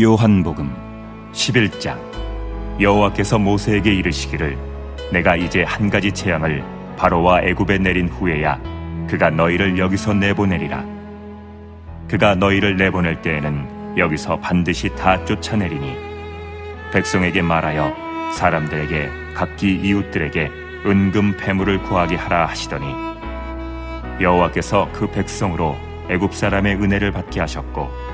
요한복음 11장. 여호와께서 모세에게 이르시기를 내가 이제 한 가지 재앙을 바로와 애굽에 내린 후에야 그가 너희를 여기서 내보내리라. 그가 너희를 내보낼 때에는 여기서 반드시 다 쫓아내리니 백성에게 말하여 사람들에게 각기 이웃들에게 은금 패물을 구하게 하라 하시더니 여호와께서 그 백성으로 애굽 사람의 은혜를 받게 하셨고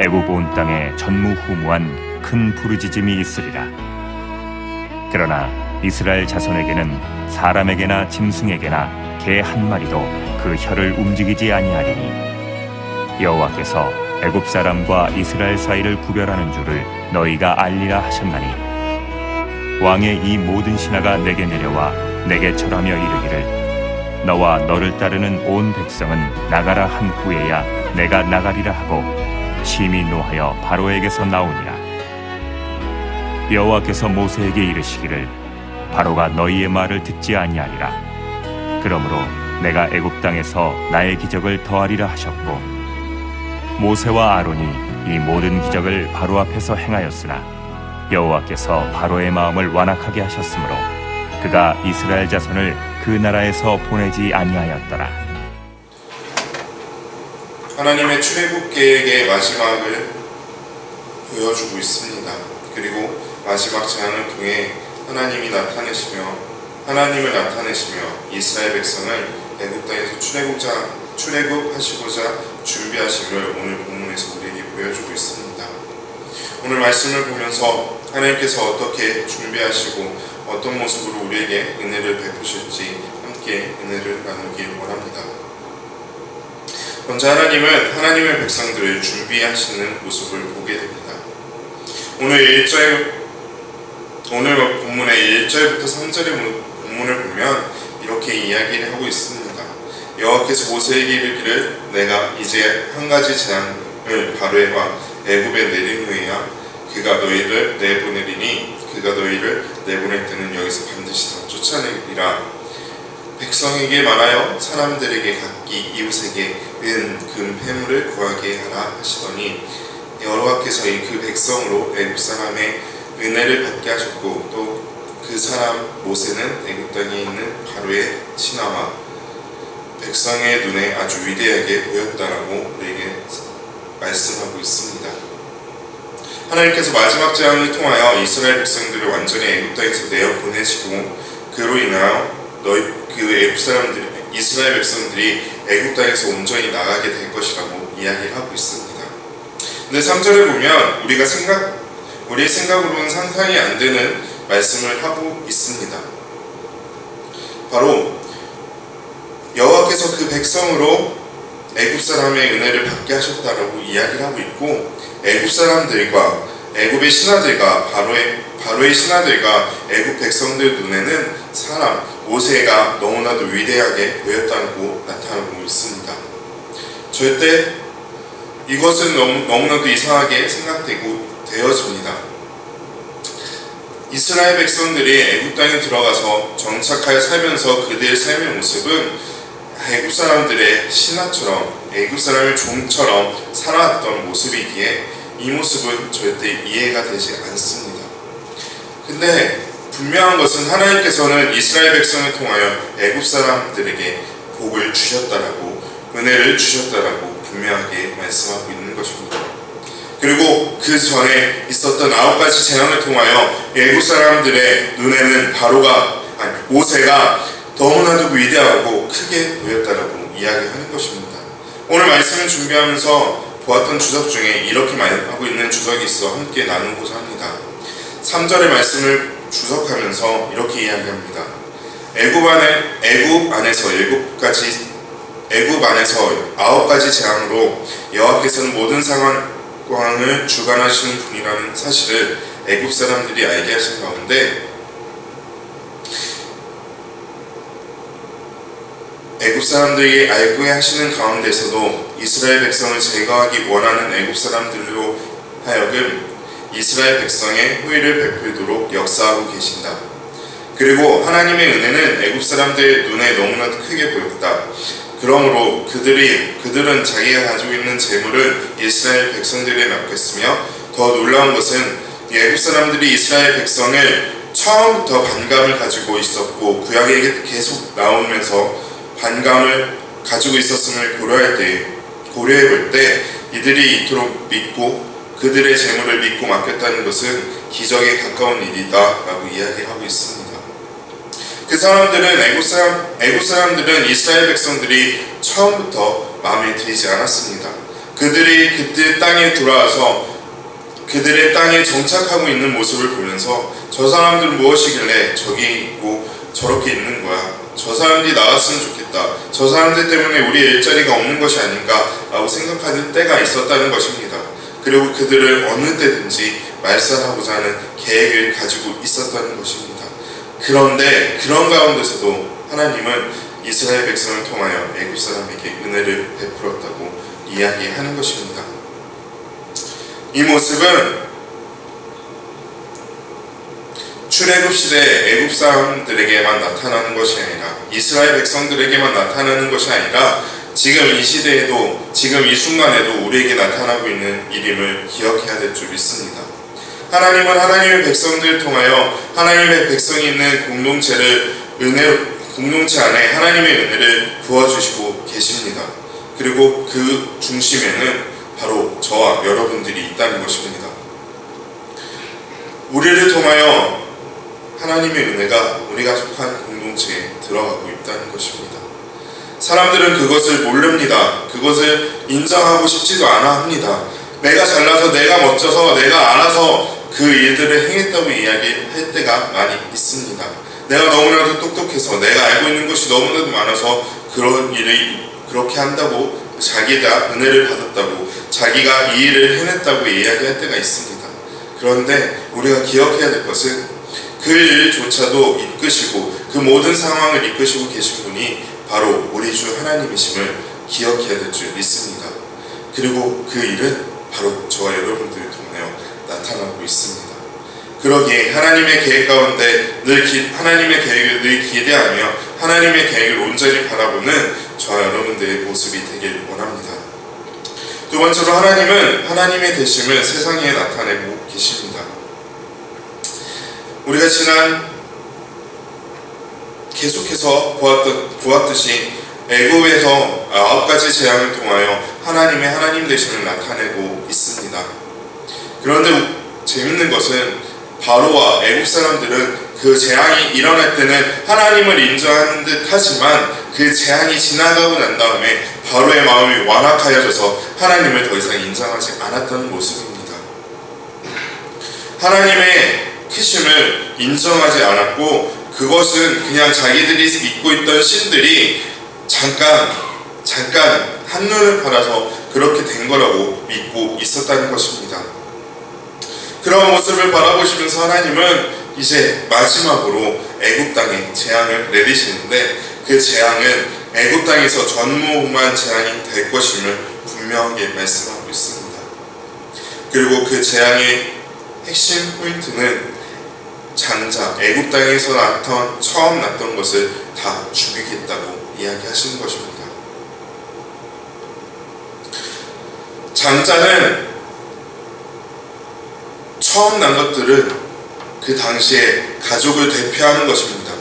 애굽 온 땅에 전무후무한 큰 부르짖음이 있으리라. 그러나 이스라엘 자손에게는 사람에게나 짐승에게나 개 한 마리도 그 혀를 움직이지 아니하리니 여호와께서 애굽 사람과 이스라엘 사이를 구별하는 줄을 너희가 알리라 하셨나니 왕의 이 모든 신하가 내게 내려와 내게 절하며 이르기를 너와 너를 따르는 온 백성은 나가라 한 후에야 내가 나가리라 하고 심히 노하여 바로에게서 나오니라. 여호와께서 모세에게 이르시기를 바로가 너희의 말을 듣지 아니하리라. 그러므로 내가 애굽 땅에서 나의 기적을 더하리라 하셨고 모세와 아론이 이 모든 기적을 바로 앞에서 행하였으나 여호와께서 바로의 마음을 완악하게 하셨으므로 그가 이스라엘 자손을 그 나라에서 보내지 아니하였더라 하나님의 출애굽 계획의 마지막을 보여주고 있습니다. 그리고 마지막 재앙을 통해 하나님이 나타내시며 하나님을 나타내시며 이스라엘 백성을 애굽 땅에서 출애굽자 출애굽하시고자 준비하심을 오늘 본문에서 우리에게 보여주고 있습니다. 오늘 말씀을 보면서 하나님께서 어떻게 준비하시고 어떤 모습으로 우리에게 은혜를 베푸실지 함께 은혜를 나누길 원합니다. 먼저 하나님은 하나님의 백성들을 준비하시는 모습을 보게 됩니다. 오늘 1절 오늘 본문의 1절부터 3절의 본문을 보면 이렇게 이야기를 하고 있습니다. 여호와께서 모세에게 이르기를 내가 이제 한 가지 재앙을 바로에와 애굽에 내린 후에야 그가 너희를 내보내리니 그가 너희를 내보낼 때는 여기서 반드시 다 쫓아내리라 백성에게 말하여 사람들에게 각기 이웃에게 은, 금, 폐물을 구하게 하라 하시더니 여호와께서 이그 백성으로 애굽 사람의 은혜를 받게 하셨고 또 그 사람 모세는 애굽 땅에 있는 바로의 신하와 백성의 눈에 아주 위대하게 보였다라고 우리에게 말씀하고 있습니다. 하나님께서 마지막 재앙을 통하여 이스라엘 백성들을 완전히 애굽 땅에서 내어 보내시고 그로 인하여 너희 그 애굽 사람들 이스라엘 백성들이 애굽 땅에서 온전히 나가게 될 것이라고 이야기를 하고 있습니다. 근데 3절을 보면 우리가 생각 우리의 생각으로는 상상이 안 되는 말씀을 하고 있습니다. 바로 여호와께서 그 백성으로 애굽 사람의 은혜를 받게 하셨다라고 이야기를 하고 있고 애굽 사람들과 애굽의 신하들과 바로의 바로의 신하들과 애굽 백성들 눈에는 사람 모세가 너무나도 위대하게 보였다고 나타나고 있습니다. 절대 이것은 너무, 너무나도 이상하게 생각되고 되어집니다. 이스라엘 백성들이 애굽 땅에 들어가서 정착하여 살면서 그들의 삶의 모습은 애굽 사람들의 신하처럼 애굽 사람의 종처럼 살아왔던 모습이기에 이 모습은 절대 이해가 되지 않습니다. 근데 분명한 것은 하나님께서는 이스라엘 백성을 통하여 애굽 사람들에게 복을 주셨다라고 은혜를 주셨다라고 분명하게 말씀하고 있는 것입니다. 그리고 그 전에 있었던 아홉 가지 재앙을 통하여 애굽 사람들의 눈에는 바로가 아니 모세가 너무나도 위대하고 크게 보였다라고 이야기하는 것입니다. 오늘 말씀을 준비하면서 보았던 주석 중에 이렇게 말하고 있는 주석이 있어 함께 나누고자 합니다. 3절의 말씀을 주석하면서 이렇게 이야기합니다. 애굽 안에 애굽 안에서 일곱 가지 애굽 안에서 아홉 가지 재앙으로 여호와께서는 모든 상황을 주관하시는 분이라는 사실을 애굽 사람들이 알게 하신 가운데 애굽 사람들이 알고 하시는 가운데서도 이스라엘 백성을 제거하기 원하는 애굽 사람들로 하여금 이스라엘 백성의 후위를 베풀도록 역사하고 계신다. 그리고 하나님의 은혜는 애굽 사람들의 눈에 너무나도 크게 보였다. 그러므로 그들이 그들은 자기가 가지고 있는 재물을 이스라엘 백성들에게 맡겼으며 더 놀라운 것은 이 애굽 사람들이 이스라엘 백성을 처음부터 반감을 가지고 있었고 구약에 계속 나오면서 반감을 가지고 있었음을 고려할 때 고려해 볼 때 이들이 이토록 믿고 그들의 재물을 믿고 맡겼다는 것은 기적에 가까운 일이다 라고 이야기를 하고 있습니다. 그 사람들은 애굽 사람 애굽 사람들은 이스라엘 백성들이 처음부터 마음에 들지 않았습니다. 그들이 그때 땅에 돌아와서 그들의 땅에 정착하고 있는 모습을 보면서 저 사람들은 무엇이길래 저기 뭐 저렇게 있는 거야. 저 사람들이 나왔으면 좋겠다. 저 사람들 때문에 우리 일자리가 없는 것이 아닌가라고 생각하는 때가 있었다는 것입니다. 그리고 그들을 어느 때든지 말살하고자 하는 계획을 가지고 있었다는 것입니다. 그런데 그런 가운데서도 하나님은 이스라엘 백성을 통하여 애굽 사람에게 은혜를 베풀었다고 이야기하는 것입니다. 이 모습은 출애굽 시대 애굽 사람들에게만 나타나는 것이 아니라 이스라엘 백성들에게만 나타나는 것이 아니라 지금 이 시대에도 지금 이 순간에도 우리에게 나타나고 있는 일임을 기억해야 될 줄 믿습니다. 하나님은 하나님의 백성들을 통하여 하나님의 백성이 있는 공동체를 은혜 공동체 안에 하나님의 은혜를 부어 주시고 계십니다. 그리고 그 중심에는 바로 저와 여러분들이 있다는 것입니다. 우리를 통하여 하나님의 은혜가 우리가 속한 공동체에 들어가고 있다는 것입니다. 사람들은 그것을 모릅니다. 그것을 인정하고 싶지도 않아 합니다. 내가 잘나서 내가 멋져서 내가 알아서 그 일들을 행했다고 이야기할 때가 많이 있습니다. 내가 너무나도 똑똑해서 내가 알고 있는 것이 너무나도 많아서 그런 일을 그렇게 한다고 자기가 은혜를 받았다고 자기가 이 일을 해냈다고 이야기할 때가 있습니다. 그런데 우리가 기억해야 될 것은 그 일조차도 이끄시고 그 모든 상황을 이끄시고 계신 분이 바로 우리 주 하나님이심을 기억해야 될 줄 믿습니다. 그리고 그 일은 바로 저와 여러분들을 통하여 나타나고 있습니다. 그러기에 하나님의 계획 가운데 늘 기, 하나님의 계획을 늘 기대하며 하나님의 계획을 온전히 바라보는 저와 여러분들의 모습이 되길 원합니다. 두 번째로 하나님은 하나님의 되심을 세상에 나타내고 계십니다. 우리가 지난 계속해서 보았던, 보았듯이 애굽에서 아홉 가지 재앙을 통하여 하나님의 하나님 되심을 나타내고 있습니다. 그런데 재밌는 것은 바로와 애굽 사람들은 그 재앙이 일어날 때는 하나님을 인정하는 듯 하지만 그 재앙이 지나가고 난 다음에 바로의 마음이 완악하여져서 하나님을 더 이상 인정하지 않았던 모습입니다. 하나님의 크심을 인정하지 않았고 그것은 그냥 자기들이 믿고 있던 신들이 잠깐 잠깐 한눈을 팔아서 그렇게 된 거라고 믿고 있었다는 것입니다. 그런 모습을 바라보시면서 하나님은 이제 마지막으로 애굽 땅에 재앙을 내리시는데 그 재앙은 애굽 땅에서 전무후무한 재앙이 될 것임을 분명하게 말씀하고 있습니다. 그리고 그 재앙의 핵심 포인트는 장자 애굽 땅에서 났던 처음 났던 것을 다 죽이겠다고 이야기하시는 것입니다. 장자는 처음 난 것들은 그 당시에 가족을 대표하는 것입니다.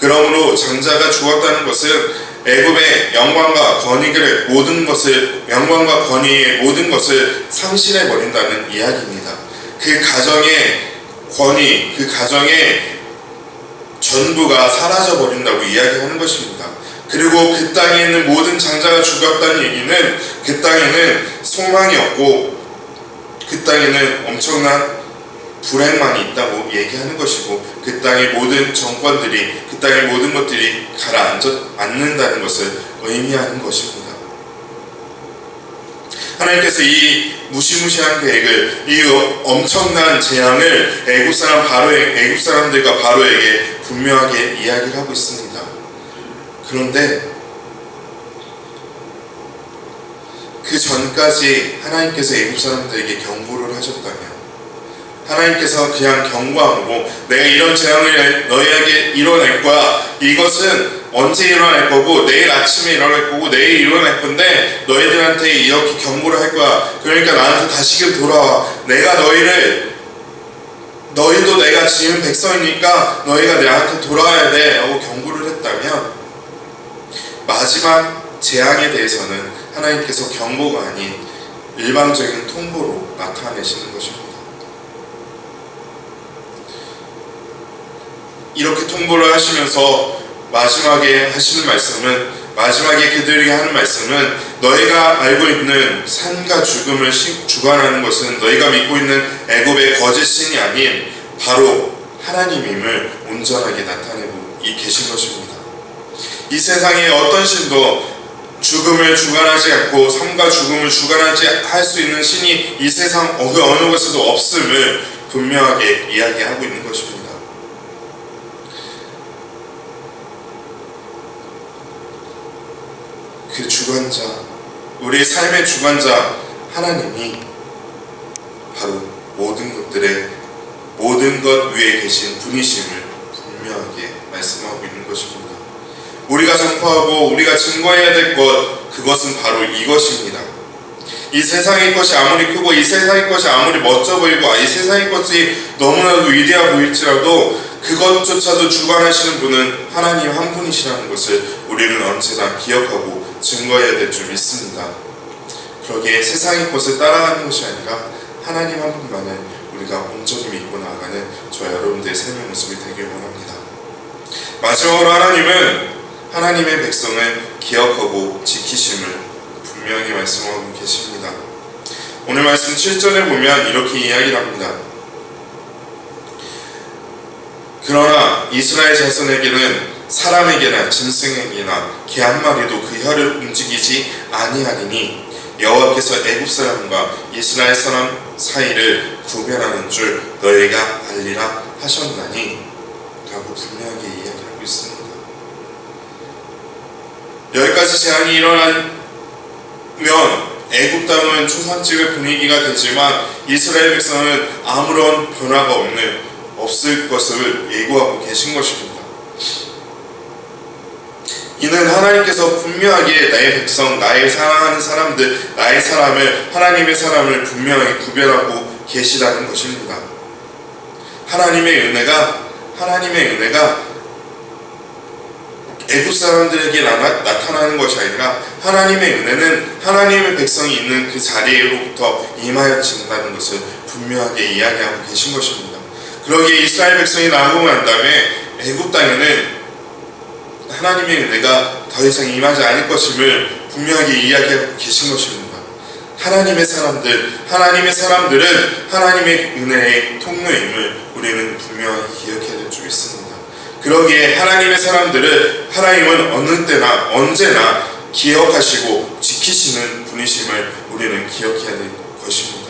그러므로 장자가 죽었다는 것은 애굽의 영광과 권위를 모든 것을 영광과 권위의 모든 것을 상실해 버린다는 이야기입니다. 그 가정의 권위, 그 가정의 전부가 사라져 버린다고 이야기하는 것입니다. 그리고 그 땅에 있는 모든 장자가 죽었다는 얘기는 그 땅에는 소망이 없고 그 땅에는 엄청난 불행만이 있다고 얘기하는 것이고 그 땅의 모든 정권들이 그 땅의 모든 것들이 가라앉는다는 것을 의미하는 것입니다. 하나님께서 이 무시무시한 계획을 이 엄청난 재앙을 애굽 사람 바로에 애굽 사람들과 바로에게 분명하게 이야기를 하고 있습니다. 그런데 그 전까지 하나님께서 애굽 사람들에게 경고를 하셨다면 하나님께서 그냥 경고하고 내가 이런 재앙을 너희에게 이뤄낼 거야. 이것은 언제 일어날 거고 내일 아침에 일어날 거고 내일 일어날 건데 너희들한테 이렇게 경고를 할 거야. 그러니까 나한테 다시금 돌아와. 내가 너희를 너희도 내가 지은 백성이니까 너희가 나한테 돌아와야 돼. 라고 경고를 했다면 마지막 재앙에 대해서는 하나님께서 경고가 아닌 일방적인 통보로 나타내시는 것입니다. 이렇게 통보를 하시면서 마지막에 하시는 말씀은 마지막에 그들에게 하는 말씀은 너희가 알고 있는 산과 죽음을 시- 주관하는 것은 너희가 믿고 있는 애굽의 거짓 신이 아닌 바로 하나님임을 온전하게 나타내고 이 계신 것입니다. 이 세상에 어떤 신도 죽음을 주관하지 않고 삶과 죽음을 주관하지 할 수 있는 신이 이 세상 어느 곳에도 없음을 분명하게 이야기하고 있는 것입니다. 그 주관자, 우리의 삶의 주관자 하나님이 바로 모든 것들의 모든 것 위에 계신 분이심을 분명하게 말씀하고 있는 것입니다. 우리가 선포하고 우리가 증거해야 될 것, 그것은 바로 이것입니다. 이 세상의 것이 아무리 크고 이 세상의 것이 아무리 멋져 보이고 이 세상의 것이 너무나도 위대해 보일지라도 그것조차도 주관하시는 분은 하나님 한 분이시라는 것을 우리는 언제나 기억하고 증거해야 될 줄 믿습니다. 그러기에 세상의 것을 따라가는 것이 아니라 하나님 한 분만을 우리가 온전히 믿고 나아가는 저 여러분들의 삶의 모습이 되길 원합니다. 마지막으로 하나님은 하나님의 백성을 기억하고 지키심을 분명히 말씀하고 계십니다. 오늘 말씀 7절에 보면 이렇게 이야기를 합니다. 그러나 이스라엘 자손에게는 사람에게나 짐승에게나 개 한 마리도 그 혀를 움직이지 아니하리니 여호와께서 애굽 사람과 이스라엘 사람 사이를 구별하는 줄 너희가 알리라 하셨나니 라고 분명하게 이야기하고 있습니다. 여기까지 재앙이 일어나면 애굽 땅은 초상집의 분위기가 되지만 이스라엘 백성은 아무런 변화가 없는 없을 것을 예고하고 계신 것입니다. 이는 하나님께서 분명하게 나의 백성, 나의 사랑하는 사람들, 나의 사람을 하나님의 사람을 분명하게 구별하고 계시다는 것입니다. 하나님의 은혜가 하나님의 은혜가 애굽 사람들에게 나, 나타나는 것이 아니라 하나님의 은혜는 하나님의 백성이 있는 그 자리로부터 임하여진다는 것을 분명하게 이야기하고 계신 것입니다. 그러기에 이스라엘 백성이 난 다음에 애굽 땅에는 하나님의 은혜가 더 이상 임하지 않을 것임을 분명하게 이야기하고 계신 것입니다. 하나님의 사람들, 하나님의 사람들은 하나님의 은혜의 통로임을 우리는 분명하게 기억해야 될줄 있습니다. 그러기에 하나님의 사람들을 하나님은 어느 때나 언제나 기억하시고 지키시는 분이심을 우리는 기억해야 될 것입니다.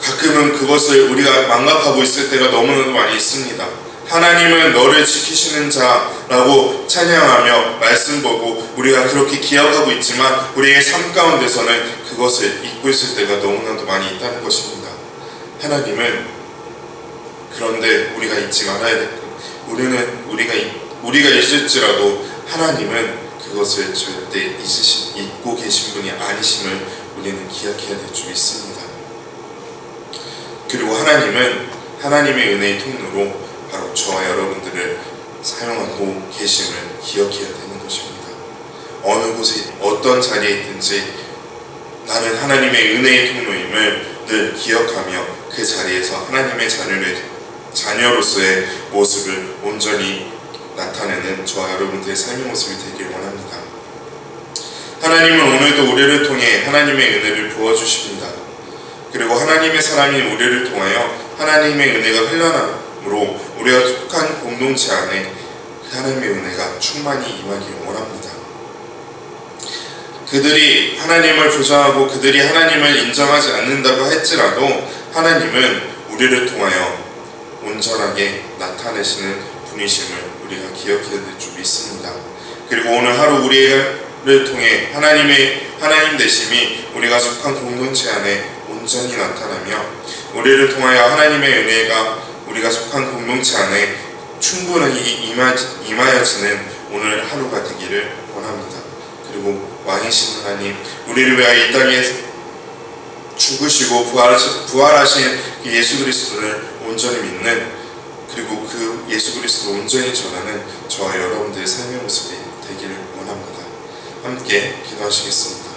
가끔은 그것을 우리가 망각하고 있을 때가 너무나도 많이 있습니다. 하나님은 너를 지키시는 자라고 찬양하며 말씀 보고 우리가 그렇게 기억하고 있지만 우리의 삶 가운데서는 그것을 잊고 있을 때가 너무나도 많이 있다는 것입니다. 하나님은 그런데 우리가 잊지 말아야 될 것. 우리는 우리가 잊- 우리가 잊을지라도 하나님은 그것을 절대 잊으시, 잊고 계신 분이 아니심을 우리는 기억해야 될줄 있습니다. 그리고 하나님은 하나님의 은혜의 통로로 바로 저와 여러분들을 사용하고 계심을 기억해야 되는 것입니다. 어느 곳에 어떤 자리에 있든지 나는 하나님의 은혜의 통로임을 늘 기억하며 그 자리에서 하나님의 자녀를, 자녀로서의 모습을 온전히 나타내는 저와 여러분들의 삶의 모습이 되길 원합니다. 하나님은 오늘도 우리를 통해 하나님의 은혜를 부어주십니다. 그리고 하나님의 사람인 우리를 통하여 하나님의 은혜가 흘러 남으로 우리가 속한 공동체 안에 그 하나님의 은혜가 충만히 임하기를 원합니다. 그들이 하나님을 부정하고 그들이 하나님을 인정하지 않는다고 할지라도 하나님은 우리를 통하여 온전하게 나타내시는 분이심을 우리가 기억해야 될 줄 믿습니다. 그리고 오늘 하루 우리를 통해 하나님의 하나님 되심이 우리가 속한 공동체 안에 온전히 나타나며 우리를 통하여 하나님의 은혜가 우리가 속한 공동체 안에 충분히 임하, 임하여지는 오늘 하루가 되기를 원합니다. 그리고 왕이신 하나님, 우리를 위하여 이 땅에 죽으시고 부활하신, 부활하신 그 예수 그리스도를 온전히 믿는 그리고 그 예수 그리스도를 온전히 전하는 저와 여러분들의 삶의 모습이 되기를 원합니다. 함께 기도하시겠습니다.